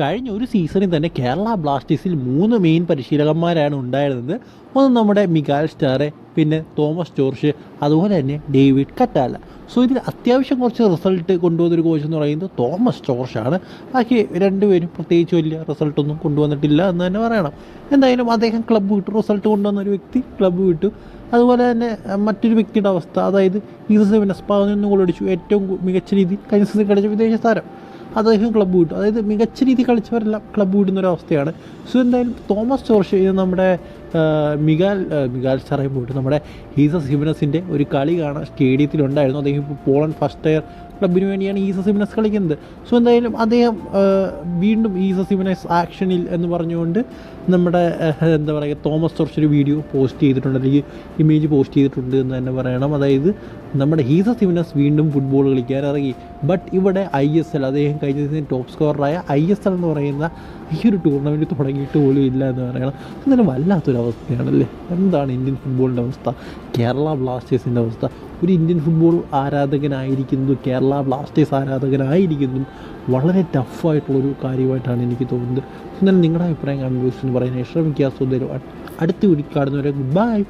കഴിഞ്ഞ ഒരു സീസണിൽ തന്നെ കേരള ബ്ലാസ്റ്റേഴ്സിൽ മൂന്ന് മെയിൻ പരിശീലകന്മാരാണ് ഉണ്ടായിരുന്നത്. ഒന്ന് നമ്മുടെ മികാൽ സ്റ്റാറെ പിന്നെ തോമസ് ജോർജ് അതുപോലെ തന്നെ ഡേവിഡ് കറ്റാല. സോ ഇതിൽ അത്യാവശ്യം കുറച്ച് റിസൾട്ട് കൊണ്ടുവന്നൊരു കോച്ച് എന്ന് പറയുന്നത് തോമസ് ജോർജാണ്. ബാക്കി രണ്ടുപേരും പ്രത്യേകിച്ച് വലിയ റിസൾട്ടൊന്നും കൊണ്ടുവന്നിട്ടില്ല എന്ന് തന്നെ പറയണം. എന്തായാലും അദ്ദേഹം ക്ലബ്ബ് വിട്ടു റിസൾട്ട് കൊണ്ടുവന്ന ഒരു വ്യക്തി ക്ലബ്ബ് വിട്ടു. അതുപോലെ തന്നെ മറ്റൊരു വ്യക്തിയുടെ അവസ്ഥ അതായത് ഈസസ് വിനസ്പാവിൽ നിന്ന് കൊള്ളടിച്ചു ഏറ്റവും മികച്ച രീതിയിൽ കഴിഞ്ഞ സീസൺ കളിച്ച വിദേശ താരം. അദ്ദേഹം ക്ലബ്ബ് വിട്ടു. അതായത് മികച്ച രീതിയിൽ കളിച്ചവരെല്ലാം ക്ലബ്ബ് വിടുന്ന ഒരു അവസ്ഥയാണ്. സോ എന്തായാലും തോമസ് ചോർഷ് ഇത് നമ്മുടെ മികാൽ മികാൽ സാറേ പോയിട്ട് നമ്മുടെ ഹീസസ് ഹിബനസിന്റെ ഒരു കളി കാണാൻ സ്റ്റേഡിയത്തിലുണ്ടായിരുന്നു. അദ്ദേഹം ഇപ്പോൾ പോളണ്ട് ഫസ്റ്റ് ഇയർ ക്ലബിന് വേണ്ടിയാണ് ഈസസ് ഹിബനസ് കളിക്കുന്നത്. സോ എന്തായാലും അദ്ദേഹം വീണ്ടും ഈസസ് ഹിബനസ് ആക്ഷനിൽ എന്ന് പറഞ്ഞുകൊണ്ട് നമ്മുടെ എന്താ പറയുക തോമസ് ഒരു വീഡിയോ പോസ്റ്റ് ചെയ്തിട്ടുണ്ട്. അല്ലെങ്കിൽ ഇമേജ് പോസ്റ്റ് ചെയ്തിട്ടുണ്ട് എന്ന് തന്നെ പറയണം. അതായത് നമ്മുടെ ഹീസസ് ഹിബനസ് വീണ്ടും ഫുട്ബോൾ കളിക്കാൻ ഇറങ്ങി. ബട്ട് ഇവിടെ ഐ എസ് എൽ അദ്ദേഹം കഴിഞ്ഞ സീസൺ ടോപ്പ് സ്കോററായ ഐ എസ് എൽ എന്ന് പറയുന്ന ഈ ഒരു ടൂർണമെന്റ് തുടങ്ങിയിട്ട് പോലും ഇല്ല എന്ന് പറയണം. എന്നാലും വല്ലാത്തൊരു അവസ്ഥയാണല്ലേ? എന്താണ് ഇന്ത്യൻ ഫുട്ബോളിന്റെ അവസ്ഥ? കേരള ബ്ലാസ്റ്റേഴ്സിന്റെ അവസ്ഥ. ഒരു ഇന്ത്യൻ ഫുട്ബോൾ ആരാധകനായിരിക്കുന്നു കേരള ബ്ലാസ്റ്റേഴ്സ് ആരാധകനായിരിക്കുന്നു. വളരെ ടഫായിട്ടുള്ളൊരു കാര്യമായിട്ടാണ് എനിക്ക് തോന്നുന്നത്. എന്നാലും നിങ്ങളുടെ അഭിപ്രായം ബോക്സിൽ പറയുന്നത് ശ്രമിക്കുക സുന്ദരം അടുത്ത വിളിക്കാടുന്നവരെ ഗുഡ് ബൈ